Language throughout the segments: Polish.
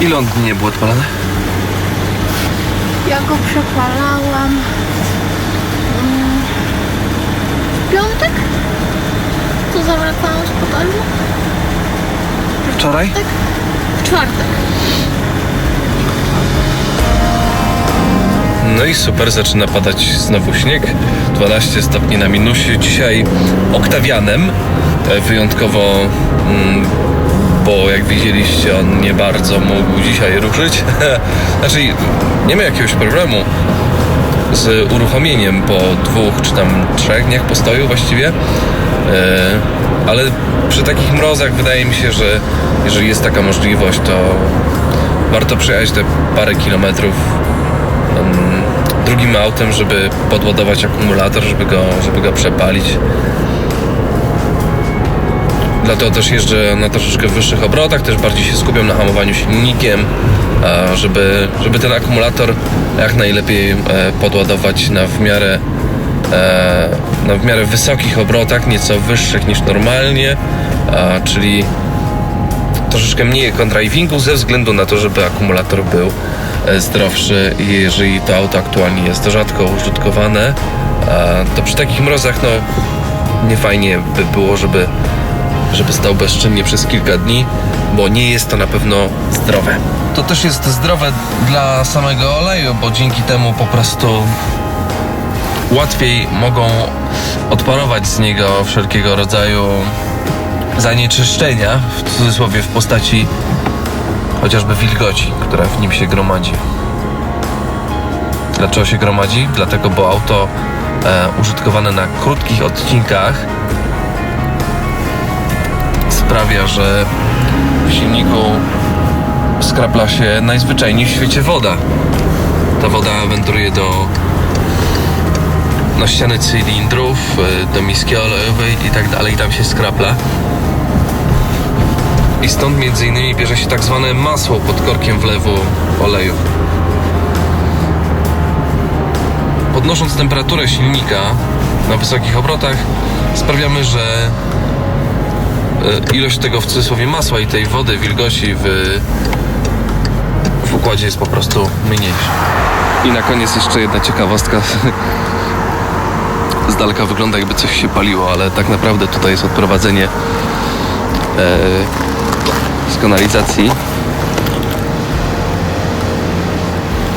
Ile on dni nie był odpalany? Ja go przepalałam. mm, W piątek? To zawracałam z pokoju? Wczoraj? W czwartek. No i super, zaczyna padać znowu śnieg. 12 stopni na minusie. Dzisiaj oktawianem. e, Wyjątkowo, mm, bo jak widzieliście, on nie bardzo mógł dzisiaj ruszyć. znaczy, nie ma jakiegoś problemu z uruchomieniem po dwóch czy tam trzech dniach postoju właściwie. E, ale przy takich mrozach wydaje mi się, że jeżeli jest taka możliwość, to warto przejechać te parę kilometrów drugim autem, żeby podładować akumulator, żeby go, żeby go przepalić. Dlatego też jeżdżę na troszeczkę wyższych obrotach, też bardziej się skupiam na hamowaniu silnikiem, żeby, żeby ten akumulator jak najlepiej e, podładować na w miarę e, na w miarę wysokich obrotach, nieco wyższych niż normalnie, czyli troszeczkę mniej kontrawivingu ze względu na to, żeby akumulator był e, zdrowszy i jeżeli to auto aktualnie jest rzadko użytkowane, to przy takich mrozach no nie fajnie by było, żeby, żeby stał bezczynnie przez kilka dni, bo nie jest to na pewno zdrowe. To też jest zdrowe dla samego oleju, bo dzięki temu po prostu łatwiej mogą odparować z niego wszelkiego rodzaju zanieczyszczenia, w cudzysłowie w postaci chociażby wilgoci, która w nim się gromadzi. Dlaczego się gromadzi? Dlatego, bo auto e, użytkowane na krótkich odcinkach sprawia, że w silniku skrapla się najzwyczajniej w świecie woda. Ta woda wędruje do na ściany cylindrów, y, do miski olejowej i tak dalej, i tam się skrapla. I stąd między innymi bierze się tak zwane masło pod korkiem wlewu oleju. Podnosząc temperaturę silnika na wysokich obrotach, sprawiamy, że ilość tego w cudzysłowie masła i tej wody, wilgoci w, w układzie jest po prostu mniejsza. I na koniec jeszcze jedna ciekawostka. z daleka wygląda jakby coś się paliło, ale tak naprawdę tutaj jest odprowadzenie e, z kanalizacji.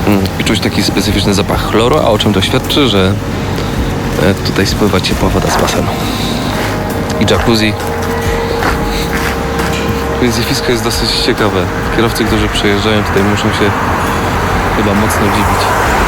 Mm, I czuć taki specyficzny zapach chloru, a o czym to świadczy, że e, tutaj spływa ciepła woda z basenu. I jacuzzi. Więc zjawisko jest dosyć ciekawe. Kierowcy, którzy przejeżdżają tutaj muszą się chyba mocno dziwić.